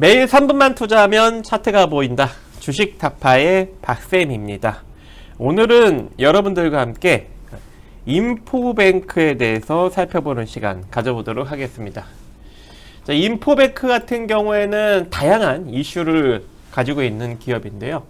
매일 3분만 투자하면 차트가 보인다. 주식 타파의 박쌤입니다. 오늘은 여러분들과 함께 인포뱅크에 대해서 살펴보는 시간 가져보도록 하겠습니다. 자, 인포뱅크 같은 경우에는 다양한 이슈를 가지고 있는 기업인데요.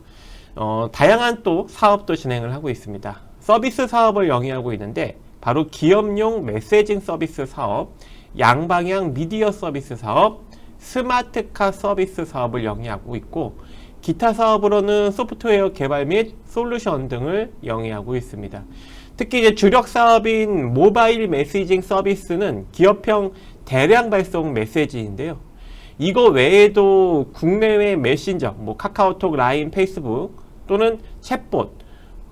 어, 다양한 또 사업도 진행을 하고 있습니다. 서비스 사업을 영위하고 있는데 바로 기업용 메시징 서비스 사업, 양방향 미디어 서비스 사업, 스마트카 서비스 사업을 영위하고 있고 기타 사업으로는 소프트웨어 개발 및 솔루션 등을 영위하고 있습니다. 특히 이제 주력 사업인 모바일 메시징 서비스는 기업형 대량 발송 메시지인데요. 이거 외에도 국내외 메신저, 뭐 카카오톡, 라인, 페이스북 또는 챗봇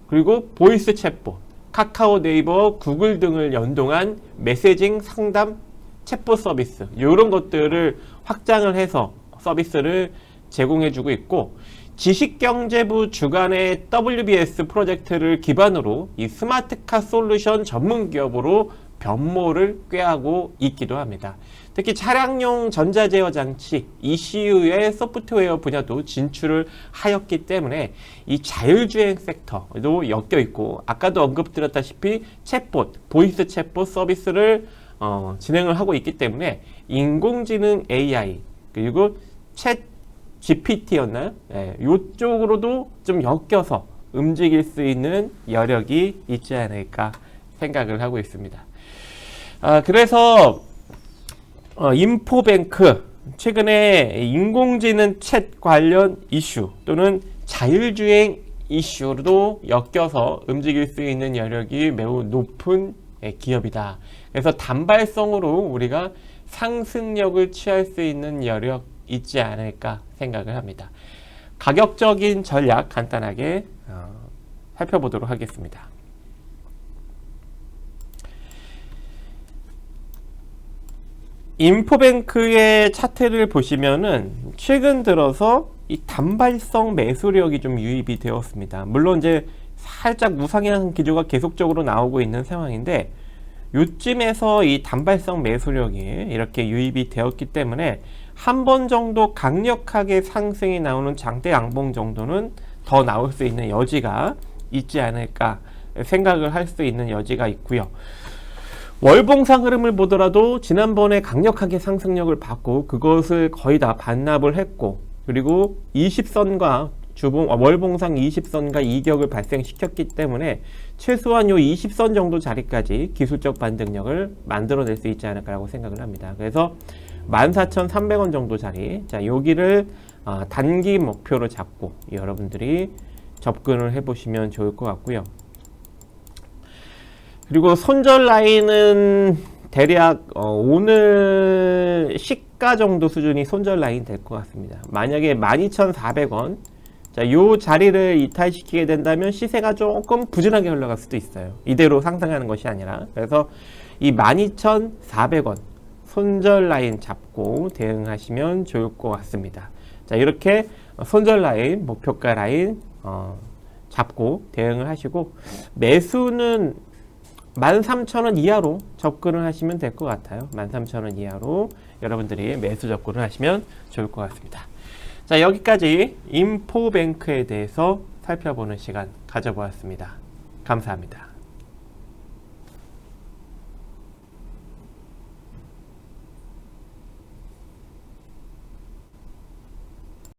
그리고 보이스 챗봇, 카카오 네이버, 구글 등을 연동한 메시징 상담 챗봇 서비스 이런 것들을 확장을 해서 서비스를 제공해주고 있고 지식경제부 주관의 WBS 프로젝트를 기반으로 이 스마트카 솔루션 전문 기업으로 변모를 꾀하고 있기도 합니다. 특히 차량용 전자제어 장치 ECU의 소프트웨어 분야도 진출을 하였기 때문에 이 자율주행 섹터도 엮여 있고 아까도 언급드렸다시피 챗봇, 보이스 챗봇 서비스를 어, 진행을 하고 있기 때문에 인공지능 AI 그리고 챗 GPT였나요? 예, 이쪽으로도 좀 엮여서 움직일 수 있는 여력이 있지 않을까 생각을 하고 있습니다. 아, 그래서 어, 인포뱅크 최근에 인공지능 챗 관련 이슈 또는 자율주행 이슈로도 엮여서 움직일 수 있는 여력이 매우 높은 예, 기업이다. 그래서 단발성으로 우리가 상승력을 취할 수 있는 여력 있지 않을까 생각을 합니다. 가격적인 전략 간단하게 어, 살펴보도록 하겠습니다. 인포뱅크의 차트를 보시면은 최근 들어서 이 단발성 매수력이 좀 유입이 되었습니다. 물론 이제 살짝 무상향 기조가 계속적으로 나오고 있는 상황인데 요쯤에서 이 단발성 매수력이 이렇게 유입이 되었기 때문에 한 번 정도 강력하게 상승이 나오는 장대 양봉 정도는 더 나올 수 있는 여지가 있지 않을까 생각을 할 수 있는 여지가 있고요. 월봉상 흐름을 보더라도 지난번에 강력하게 상승력을 받고 그것을 거의 다 반납을 했고 그리고 20선과 주봉 어, 월봉상 20선과 이격을 발생시켰기 때문에 최소한 요 20선 정도 자리까지 기술적 반등력을 만들어낼 수 있지 않을까라고 생각을 합니다. 그래서 14,300원 정도 자리 자 여기를 어, 단기 목표로 잡고 여러분들이 접근을 해보시면 좋을 것 같고요. 그리고 손절 라인은 대략 어, 오늘 시가 정도 수준이 손절 라인 될 것 같습니다. 만약에 12,400원 자, 요 자리를 이탈시키게 된다면 시세가 조금 부진하게 흘러갈 수도 있어요. 이대로 상승하는 것이 아니라. 그래서 이 12,400원 손절 라인 잡고 대응하시면 좋을 것 같습니다. 자, 이렇게 손절 라인, 목표가 라인 어, 잡고 대응을 하시고 매수는 13,000원 이하로 접근을 하시면 될 것 같아요. 13,000원 이하로 여러분들이 매수 접근을 하시면 좋을 것 같습니다. 자, 여기까지 인포뱅크에 대해서 살펴보는 시간 가져보았습니다. 감사합니다.